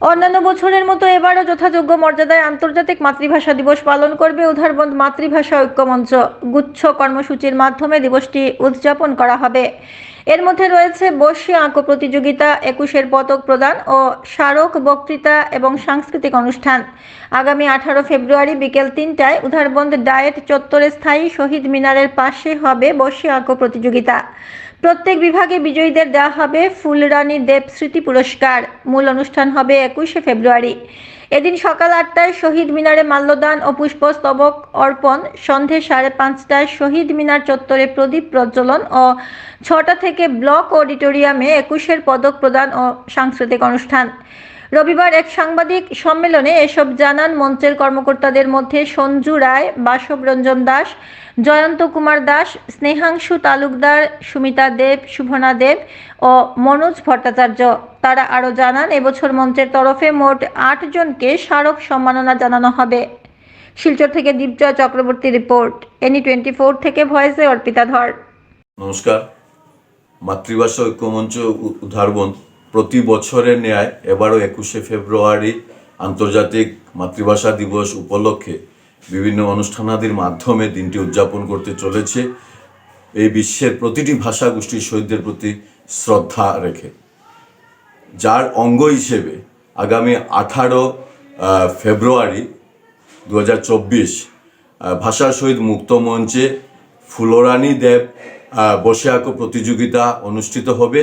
অন্যান্য বছরের মতো এবারও যথাযোগ্য মর্যাদায় আন্তর্জাতিক মাতৃভাষা দিবস পালন করবে উধারবন্দ মাতৃভাষা ঐক্যমঞ্চ। গুচ্ছ কর্মসূচির মাধ্যমে দিবসটি উদযাপন করা হবে। এর মধ্যে রয়েছে বর্ষী আঁকো প্রতিযোগিতা, একুশের পদক প্রদান ও স্মারক বক্তৃতা এবং সাংস্কৃতিক অনুষ্ঠান। আগামী আঠারো ফেব্রুয়ারি বিকেল তিনটায় উধারবন্দ ডায়েট চত্বরে স্থায়ী শহীদ মিনারের পাশে হবে বর্ষী আঁকো প্রতিযোগিতা। প্রত্যেক বিভাগে বিজয়ীদের দেওয়া হবে ফুলরানী দেব স্মৃতি পুরস্কার। মূল অনুষ্ঠান হবে একুশে ফেব্রুয়ারি। এদিন সকাল আটটায় শহীদ মিনারে মাল্যদান ও পুষ্পস্তবক অর্পণ, সন্ধে সাড়ে পাঁচটায় শহীদ মিনার চত্বরে প্রদীপ প্রজ্বলন ও ছটা থেকে ব্লক অডিটোরিয়ামে একুশের পদক প্রদান ও সাংস্কৃতিক অনুষ্ঠান। রবিবার এক সাংবাদিক সম্মেলনে এসব জানান মঞ্চের কর্মকর্তাদের মধ্যে সঞ্জু রায়, বাসব রঞ্জন দাস, জয়ন্ত কুমার দাস, স্নেহাংশু তালুকদার, সুমিতা দেব, শুভনা দেব ও মনোজ ভট্টাচার্য। তারা আরও জানান, এবছর মঞ্চের তরফে মোট আট জনকে স্মারক সম্মাননা জানানো হবে। শিলচর থেকে Dipjoy Chakraborty report, any twenty four থেকে ভয়েসে অর্পিতা ধর। নমস্কার। মাতৃভাষা ঐক্যমঞ্চ উ- উদ্ধারবন প্রতি বছরের ন্যায় এবারও একুশে ফেব্রুয়ারি আন্তর্জাতিক মাতৃভাষা দিবস উপলক্ষে বিভিন্ন অনুষ্ঠানাদির মাধ্যমে দিনটি উদযাপন করতে চলেছে। এই বিশ্বের প্রতিটি ভাষা গোষ্ঠীর শহীদদের প্রতি শ্রদ্ধা রেখে। যার অঙ্গ হিসেবে আগামী আঠারো ফেব্রুয়ারি দু হাজার চব্বিশ ভাষা শহীদ মুক্ত মঞ্চে ফুলরানী দেব বসে আঁকো প্রতিযোগিতা অনুষ্ঠিত হবে।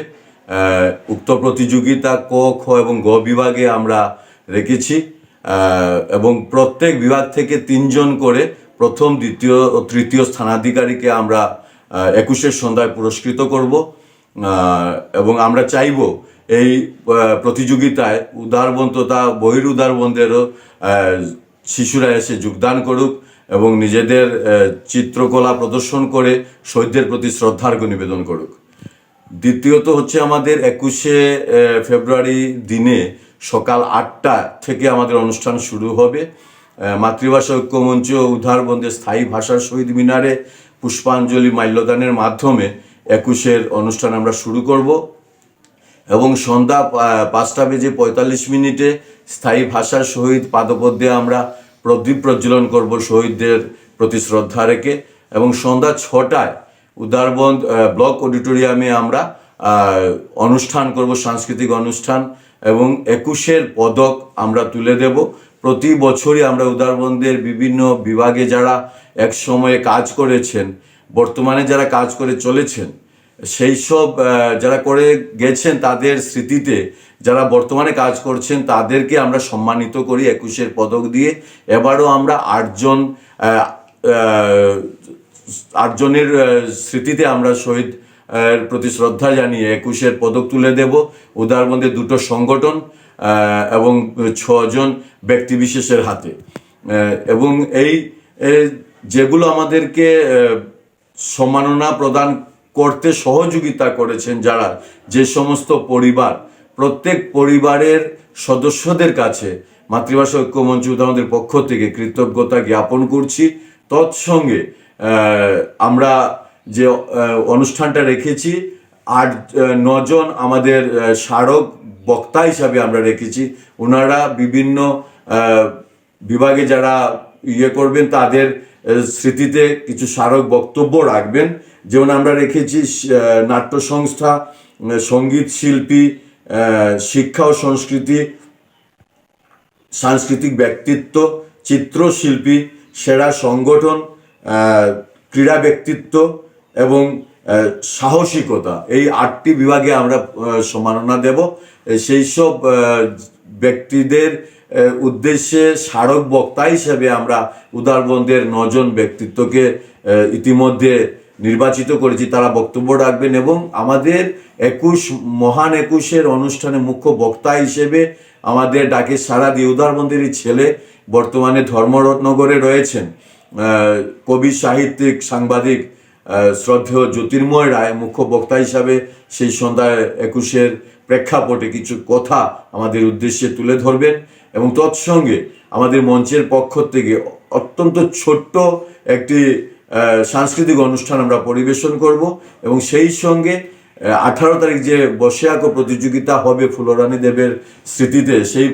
উক্ত প্রতিযোগিতা ক খ এবং গ বিভাগে আমরা রেখেছি। এবং প্রত্যেক বিভাগ থেকে তিনজন করে প্রথম দ্বিতীয় ও তৃতীয় স্থানাধিকারীকে আমরা একুশের সন্ধ্যায় পুরস্কৃত করব। এবং আমরা চাইব এই প্রতিযোগিতায় উদারবন তথা বহির উদারবনদেরও আহ, শিশুরা এসে যোগদান করুক এবং নিজেদের চিত্রকলা প্রদর্শন করে শহীদদের প্রতি শ্রদ্ধার্ঘ নিবেদন করুক। দ্বিতীয়ত হচ্ছে আমাদের একুশে ফেব্রুয়ারি দিনে সকাল আটটা থেকে আমাদের অনুষ্ঠান শুরু হবে। মাতৃভাষা ঐক্যমঞ্চ উদ্ধারবন্দের স্থায়ী ভাষার শহীদ মিনারে পুষ্পাঞ্জলি মাল্যদানের মাধ্যমে একুশের অনুষ্ঠান আমরা শুরু করব। এবং সন্ধ্যা পাঁচটা বেজে পঁয়তাল্লিশ মিনিটে স্থায়ী ভাষার শহীদ পাদপদ্যে আমরা প্রদীপ প্রজ্বলন করব শহীদদের প্রতি শ্রদ্ধা রেখে। এবং সন্ধ্যা ছটায় উদারবন্দ ব্লক অডিটোরিয়ামে আমরা অনুষ্ঠান করব, সাংস্কৃতিক অনুষ্ঠান, এবং একুশের পদক আমরা তুলে দেব। প্রতি বছরই আমরা উদারবন্দের বিভিন্ন বিভাগে যারা এক সময়ে কাজ করেছেন, বর্তমানে যারা কাজ করে চলেছেন, সেই সব যারা করে গেছেন, তাদের স্মৃতিতে যারা বর্তমানে কাজ করছেন, তাদেরকে আমরা সম্মানিত করি একুশের পদক দিয়ে। এবারও আমরা আটজন আটজনের স্মৃতিতে আমরা শহীদ প্রতি শ্রদ্ধা জানিয়ে একুশের পদক তুলে দেব। উদারবন্দের দুটো সংগঠন এবং ছজন ব্যক্তি বিশেষের হাতে এবং এই যেগুলো আমাদেরকে সম্মাননা প্রদান করতে সহযোগিতা করেছেন যারা, যে সমস্ত পরিবার, প্রত্যেক পরিবারের সদস্যদের কাছে মাতৃভাষা ঐক্যমঞ্চ আমাদের পক্ষ থেকে কৃতজ্ঞতা জ্ঞাপন করছি। তৎসঙ্গে আমরা যে অনুষ্ঠানটা রেখেছি আট নজন আমাদের স্মারক বক্তা হিসাবে আমরা রেখেছি। ওনারা বিভিন্ন বিভাগে যারা ইয়ে করবেন, তাদের স্মৃতিতে কিছু স্মারক বক্তব্য রাখবেন। যেমন আমরা রেখেছি নাট্য সংস্থা সংগীত শিল্পী শিক্ষা ও সংস্কৃতি, সাংস্কৃতিক ব্যক্তিত্ব, চিত্রশিল্পী, সেরা সংগঠন ক্রীড়া ব্যক্তিত্ব এবং সাহসিকতা, এই আটটি বিভাগে আমরা সম্মাননা দেব। সেই সব ব্যক্তিদের উদ্দেশ্যে স্মারক বক্তা হিসেবে আমরা উদারবন্দের নজন ব্যক্তিত্বকে ইতিমধ্যে নির্বাচিত করেছি। তারা বক্তব্য রাখবেন এবং আমাদের একুশ, মহান একুশের অনুষ্ঠানে মুখ্য বক্তা হিসেবে আমাদের ডাকে সারা দিয়ে উদারবন্দেরই ছেলে বর্তমানে ধর্মরত্নগরে রয়েছেন। কবি, সাহিত্যিক, সাংবাদিক শ্রদ্ধেয় জ্যোতির্ময় রায় মুখ্য বক্তা হিসাবে সেই সন্ধ্যায় একুশের প্রেক্ষাপটে কিছু কথা আমাদের উদ্দেশ্যে তুলে ধরবেন এবং তৎসঙ্গে আমাদের মঞ্চের পক্ষ থেকে অত্যন্ত ছোট্ট একটি সাংস্কৃতিক অনুষ্ঠান আমরা পরিবেশন করব এবং সেই সঙ্গে আঠারো তারিখ যে বসে আঁকো প্রতিযোগিতা হবে ফুলরানী দেবের স্মৃতিতে সেই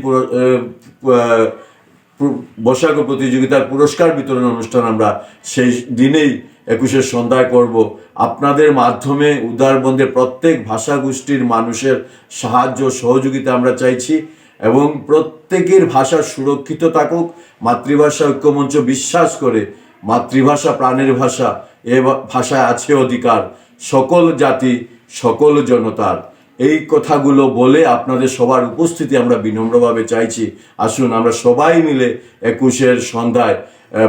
বসাক প্রতিযোগিতার পুরস্কার বিতরণ অনুষ্ঠান আমরা সেই দিনেই একুশের সন্ধ্যায় করব। আপনাদের মাধ্যমে উদারবন্দের প্রত্যেক ভাষা গোষ্ঠীর মানুষের সাহায্য সহযোগিতা আমরা চাইছি এবং প্রত্যেকের ভাষা সুরক্ষিত থাকুক, মাতৃভাষা ঐক্যমঞ্চ বিশ্বাস করে, মাতৃভাষা প্রাণের ভাষা, এ ভাষায় আছে অধিকার, সকল জাতি, সকল জনতার। এই কথাগুলো বলে আপনাদের সবার উপস্থিতি আমরা বিনম্রভাবে চাইছি। আসুন, আমরা সবাই মিলে একুশের সন্ধ্যায়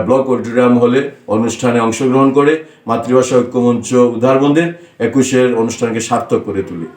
ব্লক অডিটোরিয়াম হলে অনুষ্ঠানে অংশগ্রহণ করে মাতৃভাষা ঐক্যমঞ্চ উদ্ধারবন্দের একুশের অনুষ্ঠানকে সার্থক করে তুলি।